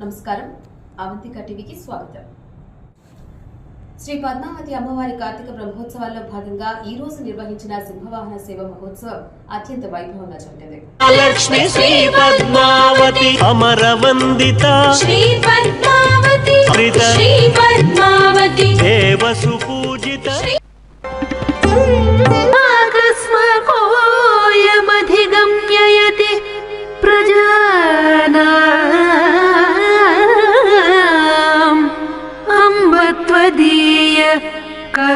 నమస్కారం. అవంతిక టీవీకి స్వాగతం. శ్రీ పద్మావతి అమ్మవారి కార్తీక బ్రహ్మోత్సవాల్లో భాగంగా ఈ రోజు నిర్వహించిన సింహవాహన సేవ మహోత్సవం అత్యంత వైభవంగా జరిగింది. లక్ష్మి శ్రీ పద్మావతి అమరవందిత శ్రీ పద్మావతి. శ్రీ పద్మావతి. దేవ సుపూజిత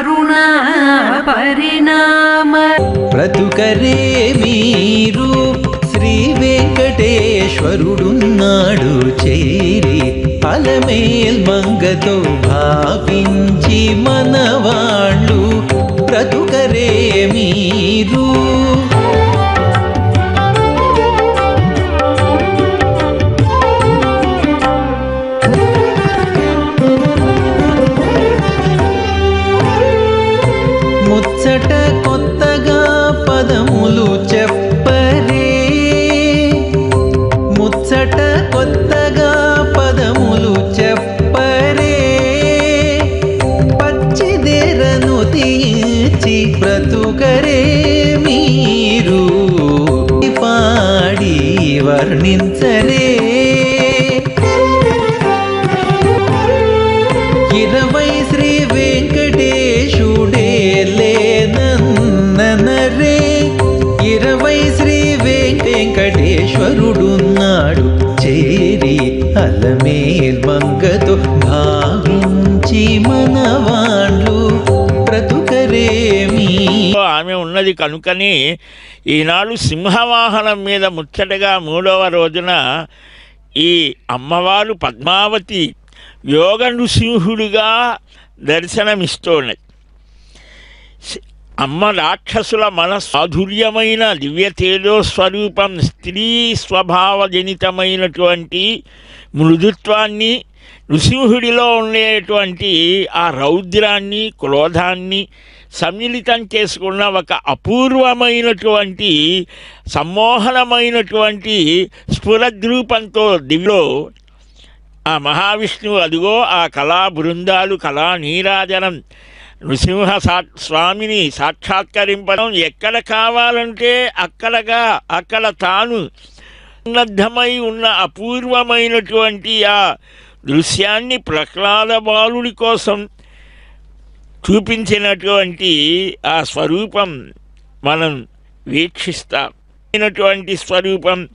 కరుణ పరిణామ. బ్రతుకరే మీరు శ్రీ వెంకటేశ్వరుడున్నాడు చేరి అలమేల్ మంగతో భావించి మనవాళ్ళు బ్రతుకరే మీరు. వర్ణించరే ఇరవై శ్రీ వెంకటేశుడే లేనన్నరే ఇరవై శ్రీ వెంకటేశ్వరుడున్నాడు చేరి అలమేల్ మంగతో భావించి మనవా ఆమె ఉన్నది కనుకని ఈనాడు సింహవాహనం మీద ముచ్చటగా మూడవ రోజున ఈ అమ్మవారు పద్మావతి యోగ నృసింహుడిగా దర్శనమిస్తున్నది అమ్మ రాక్షసుల మన సాధుర్యమైన దివ్య తేజో స్వరూపం స్త్రీ స్వభావజనితమైనటువంటి మృదుత్వాన్ని నృసింహుడిలో ఉండేటువంటి ఆ రౌద్రాన్ని క్రోధాన్ని సమ్మిళితం చేసుకున్న ఒక అపూర్వమైనటువంటి సమ్మోహనమైనటువంటి స్ఫురద్రూపంతో దివిలో ఆ మహావిష్ణువు అదిగో ఆ కళా బృందాలు కళా నీరాజనం నృసింహ సా స్వామిని సాక్షాత్కరింపడం ఎక్కడ కావాలంటే అక్కడగా అక్కడ తాను సన్నద్ధమై ఉన్న అపూర్వమైనటువంటి ఆ దృశ్యాన్ని ప్రహ్లాద బాలుడి కోసం చూపించినటువంటి ఆ స్వరూపం మనం వీక్షిస్తాం. అయినటువంటి స్వరూపం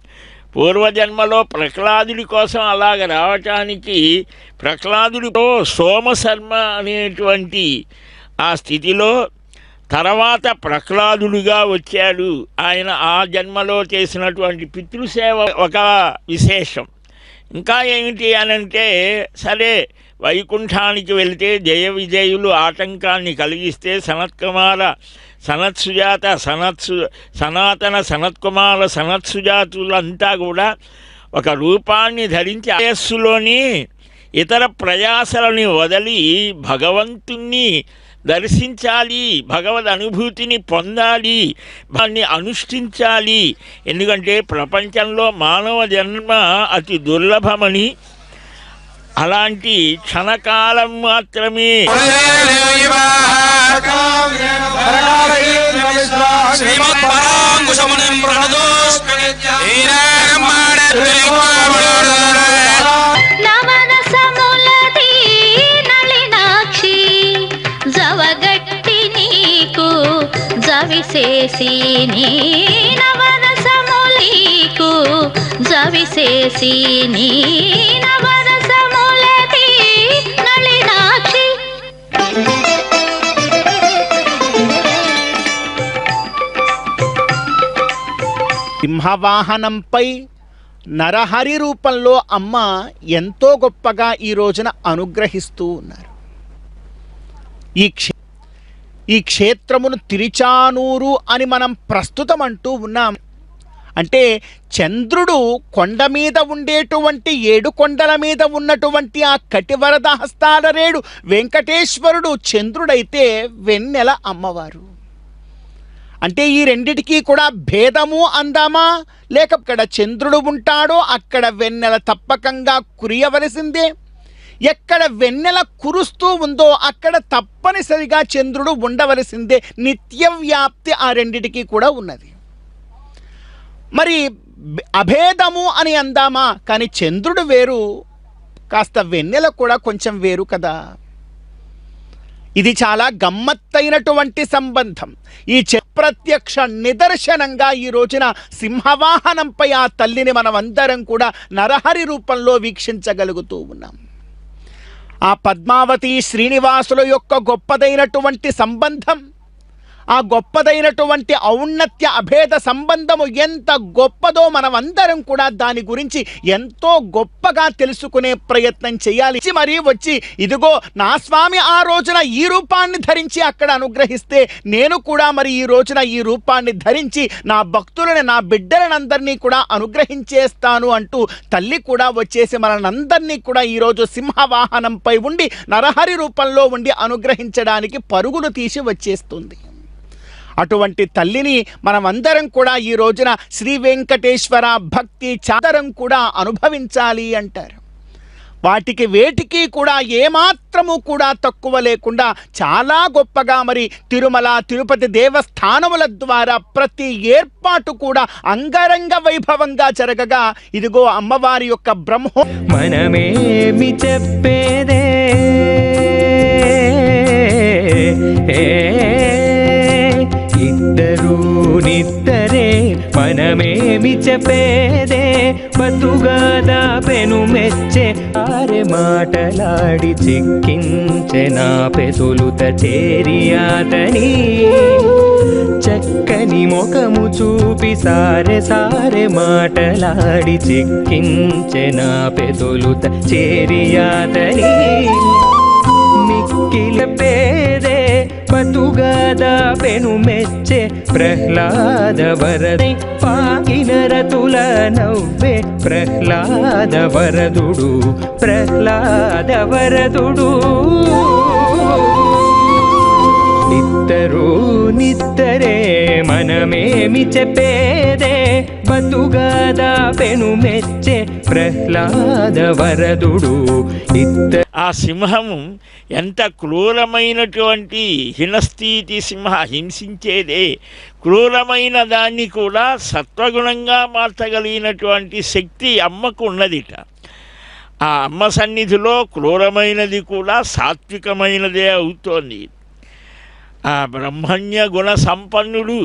పూర్వజన్మలో ప్రహ్లాదుడి కోసం అలాగ రావటానికి ప్రహ్లాదుడితో సోమశర్మ అనేటువంటి ఆ స్థితిలో తర్వాత ప్రహ్లాదుడిగా వచ్చాడు. ఆయన ఆ జన్మలో చేసినటువంటి పితృసేవ ఒక విశేషం. ఇంకా ఏమిటి అనంటే సరే వైకుంఠానికి వెళ్తే జయ విజయులు ఆటంకాన్ని కలిగిస్తే సనత్కుమార సనత్సుజాత సనత్సు సనాతన సనత్కుమార సనత్సుజాతులంతా కూడా ఒక రూపాన్ని ధరించి వయస్సులోని ఇతర ప్రయాసలని వదిలి భగవంతుణ్ణి దర్శించాలి భగవద్ అనుభూతిని పొందాలి దాన్ని అనుష్ఠించాలి. ఎందుకంటే ప్రపంచంలో మానవ జన్మ అతి దుర్లభమని అలాంటి క్షణకాలం మాత్రమే. శ్రీమత్పరాంకుశమునిం జవగట్టి నీకు జవిసేసి నీ జవిసేసి నీ సింహవాహనంపై నరహరి రూపంలో అమ్మ ఎంతో గొప్పగా ఈ రోజున అనుగ్రహిస్తూ ఉన్నారు. ఈ క్షే ఈ క్షేత్రమును తిరిచానూరు అని మనం ప్రస్తుతం అంటూ ఉన్నాం. అంటే చంద్రుడు కొండ మీద ఉండేటువంటి ఏడు కొండల మీద ఉన్నటువంటి ఆ కటివరద హస్తాల రేడు వెంకటేశ్వరుడు చంద్రుడైతే వెన్నెల అమ్మవారు. అంటే ఈ రెండిటికి కూడా భేదము అందామా? లేక ఇక్కడ చంద్రుడు ఉంటాడో అక్కడ వెన్నెల తప్పకంగా కురియవలసిందే? ఎక్కడ వెన్నెల కురుస్తూ ఉందో అక్కడ తప్పనిసరిగా చంద్రుడు ఉండవలసిందే. నిత్యవ్యాప్తి ఆ రెండిటికీ కూడా ఉన్నది. మరి అభేదము అని అందామా? కానీ చంద్రుడు వేరు కాస్త వెన్నెల కూడా కొంచెం వేరు కదా. ఇది చాలా గమ్మత్తైనటువంటి సంబంధం. ఈ ప్రత్యక్ష నిదర్శనంగా ఈ రోజున సింహవాహనంపై ఆ తల్లిని మనం అందరం కూడా నరహరి రూపంలో వీక్షించగలుగుతూ ఉన్నాం. ఆ పద్మావతి శ్రీనివాసుల యొక్క గొప్పదైనటువంటి సంబంధం. ఆ గొప్పదైనటువంటి ఔన్నత్య అభేద సంబంధము ఎంత గొప్పదో మనమందరం కూడా దాని గురించి ఎంతో గొప్పగా తెలుసుకునే ప్రయత్నం చేయాలి. మరీ వచ్చి ఇదిగో నా స్వామి ఆ రోజున ఈ రూపాన్ని ధరించి అక్కడ అనుగ్రహిస్తే నేను కూడా మరి ఈ రోజున ఈ రూపాన్ని ధరించి నా భక్తులని నా బిడ్డలనందరినీ కూడా అనుగ్రహించేస్తాను అంటూ తల్లి కూడా వచ్చేసి మనందరినీ కూడా ఈరోజు సింహవాహనంపై ఉండి నరహరి రూపంలో ఉండి అనుగ్రహించడానికి పరుగులు తీసి వచ్చేస్తుంది. అటువంటి తల్లిని మనమందరం కూడా ఈ రోజున శ్రీ వెంకటేశ్వర భక్తి చాదరం కూడా అనుభవించాలి అంటారు. వాటికి వేటికి కూడా ఏమాత్రము కూడా తక్కువ లేకుండా చాలా గొప్పగా మరి తిరుమల తిరుపతి దేవస్థానముల ద్వారా ప్రతి ఏర్పాటు కూడా అంగరంగ వైభవంగా జరగగా ఇదిగో అమ్మవారి యొక్క బ్రహ్మో మనమేమి చెప్పేదే? ఇద్దరు నిద్దరే మనమేమి చెప్పేదే? బతుగాదా పెను మెచ్చే ఆరె మాటలాడి చిక్కించె నా పెసులుత చేరియాతని చక్కని ముఖము చూపి సారె సారె మాటలాడి చిక్కించె నా పెదొలుత చేరియాదని మిక్కిల పేద బతుగాద పెను మెచ్చే ప్రహ్లాద వరదై పాగిన రతుల నవ్వే ప్రహ్లాద వరదుడు ప్రహ్లాద వరదుడు నిత్తరు నిత్తరే మనమేమి చెప్పేదే? బతుగాదా పెను మెచ్చే ప్రహ్లాద వరదుడు. ఇత్త ఆ సింహము ఎంత క్రూరమైనటువంటి హినస్థితి సింహ హింసించేదే. క్రూరమైన దాన్ని కూడా సత్వగుణంగా మార్చగలిగినటువంటి శక్తి అమ్మకు ఉన్నదిట ఆ అమ్మ సన్నిధిలో క్రూరమైనది కూడా సాత్వికమైనదే అవుతోంది. ఆ బ్రహ్మణ్య గుణ సంపన్నుడు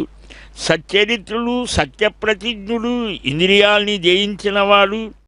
సచ్చరిత్రులు సత్యప్రతిజ్ఞుడు ఇంద్రియాల్ని జయించినవాడు